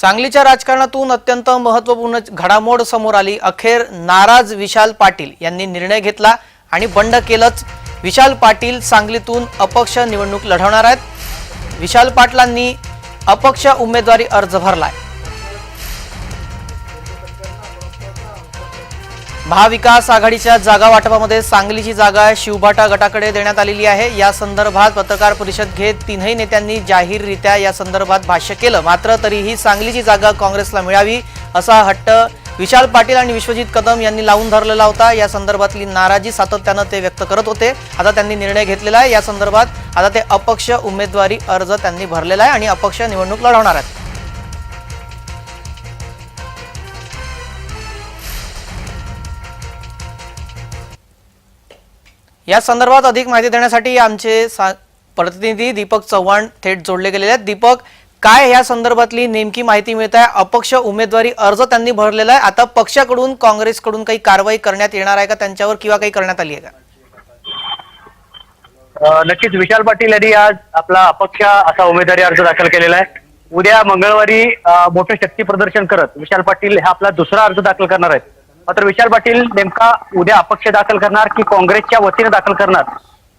सांगलीच्या राजकारणातून अत्यंत महत्त्वपूर्ण घडामोड समोर आली. अखेर नाराज विशाल पाटील यांनी निर्णय घेतला आणि बंड केलंच. विशाल पाटील सांगलीतून अपक्ष निवडणूक लढवणार आहेत. विशाल पाटलांनी अपक्ष उमेदवारी अर्ज भरलाय. महाविकास आघाडीच्या जागा वाटपामध्ये सांगलीची जागा शिवभाटा गटाकडे देण्यात आलेली आहे. या संदर्भात पत्रकार परिषद घेत तीनही नेत्यांनी जाहीररित्या या संदर्भात भाष्य केलं. मात्र तरीही सांगलीची जागा काँग्रेसला मिळावी असा हट्ट विशाल पाटील आणि विश्वजित कदम यांनी लावून धरलेला होता. या संदर्भातली नाराजी सातत्यानं ते व्यक्त करत होते. आता त्यांनी निर्णय घेतलेला आहे. या संदर्भात आता ते अपक्ष उमेदवारी अर्ज त्यांनी भरलेला आहे आणि अपक्ष निवडणूक लढवणार आहेत. या संदर्भात अधिक माहिती देण्यासाठी आमचे प्रतिनिधी दीपक चव्हाण थेट जोडले गेलेले आहेत. दीपक काय या संदर्भातली नेमकी माहिती मिळत आहे अपक्ष उमेदवारी अर्ज त्यांनी भरलेला आहे. आता पक्षाकडून काँग्रेसकडून काही कारवाई करण्यात येणार आहे का त्यांच्यावर किंवा काही करण्यात आली आहे का? नक्कीच. विशाल पाटील यांनी आज आपला अपक्ष असा उमेदवारी अर्ज दाखल केलेला आहे. उद्या मंगळवारी मोठं शक्ती प्रदर्शन करत विशाल पाटील हा आपला दुसरा अर्ज दाखल करणार आहेत. मात्र विशाल पाटील नेमका उद्या अपक्ष दाखल करणार की काँग्रेसच्या वतीने दाखल करणार?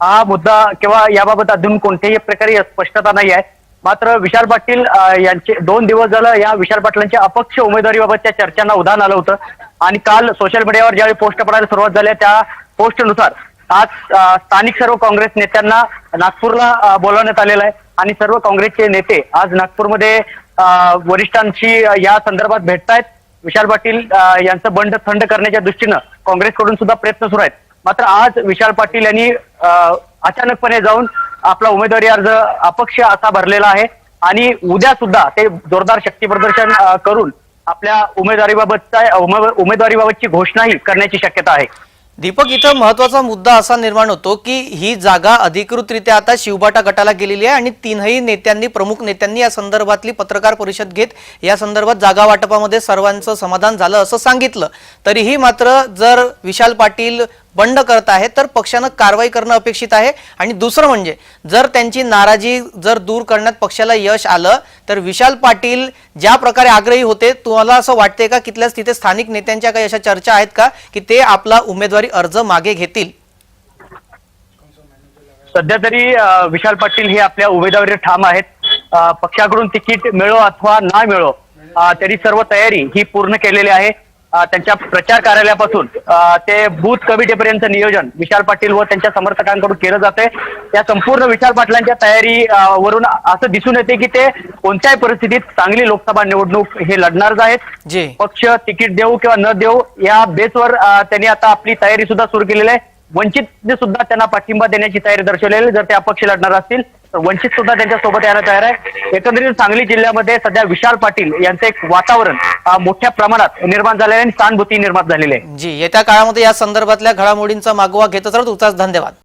हा मुद्दा किंवा याबाबत अजून कोणत्याही प्रकारे स्पष्टता नाही आहे. मात्र विशाल पाटील यांचे दोन दिवस झालं या विशाल पाटलांच्या अपक्ष उमेदवारीबाबतच्या चर्चांना उधाण आलं होतं. आणि काल सोशल मीडियावर ज्यावेळी पोस्ट पडायला सुरुवात झाल्या त्या पोस्टनुसार आज स्थानिक सर्व काँग्रेस नेत्यांना नागपूरला बोलावण्यात बोलवण्यात आलेलं आहे. आणि सर्व काँग्रेसचे नेते आज नागपूरमध्ये वरिष्ठांशी या संदर्भात भेटतायत. विशाल पाटील यांचं बंड थंड करण्याच्या दृष्टीनं काँग्रेसकडून सुद्धा प्रयत्न सुरू आहेत. मात्र आज विशाल पाटील यांनी अचानकपणे जाऊन आपला उमेदवारी अर्ज अपक्ष असा भरलेला आहे आणि उद्या सुद्धा ते जोरदार शक्ती प्रदर्शन करून आपल्या उमेदवारीबाबतचा उमेदवारीबाबतची घोषणाही करण्याची शक्यता आहे. दीपक इथं महत्त्वाचा मुद्दा असा निर्माण होतो की ही जागा अधिकृतरित्या आता शिवबाटा गटाला गेलेली आहे आणि तीनही नेत्यांनी प्रमुख नेत्यांनी या संदर्भातली पत्रकार परिषद घेत या संदर्भात जागा वाटपामध्ये सर्वांचं समाधान झालं असं सांगितलं. तरीही मात्र जर विशाल पाटील बंड करत आहेत तर पक्षानं कारवाई करणं अपेक्षित आहे. आणि दुसरं म्हणजे जर त्यांची नाराजी जर दूर करण्यात पक्षाला यश आलं तर विशाल पाटील ज्या प्रकारे आग्रही होते तुम्हाला असं वाटते का कितल्याच तिथे स्थानिक नेत्यांच्या काही अशा चर्चा आहेत का की ते आपला उमेदवारी अर्ज मागे घेतील? सध्या तरी विशाल पाटील हे आपल्या उमेदवारी ठाम आहेत. पक्षाकडून तिकीट मिळो अथवा ना मिळो तरी सर्व तयारी ही पूर्ण केलेली आहे. त्यांच्या प्रचार कार्यालयापासून ते बूथ कमिटीपर्यंत नियोजन विशाल पाटील व त्यांच्या समर्थकांकडून केलं जाते या संपूर्ण विशाल पाटलांच्या तयारी वरून असं दिसून येते की ते कोणत्याही परिस्थितीत चांगली लोकसभा निवडणूक हे लढणारच आहेत. जी. पक्ष तिकीट देऊ किंवा न देऊ या बेसवर त्यांनी आता आपली तयारी सुद्धा सुरू केलेली आहे. वंचितने सुद्धा त्यांना पाठिंबा देण्याची तयारी दर्शवलेली. जर ते अपक्ष लढणार असतील वंचित सुद्धा त्यांच्यासोबत यायला तयार आहे. एकंदरीत सांगली जिल्ह्यामध्ये सध्या विशाल पाटील यांचं एक वातावरण मोठ्या प्रमाणात निर्माण झालेलं आहे आणि सहानुभूती निर्माण झालेली आहे. जी येत्या काळामध्ये या संदर्भातल्या घडामोडींचा मागोवा घेतच राहतो तुमचाच धन्यवाद.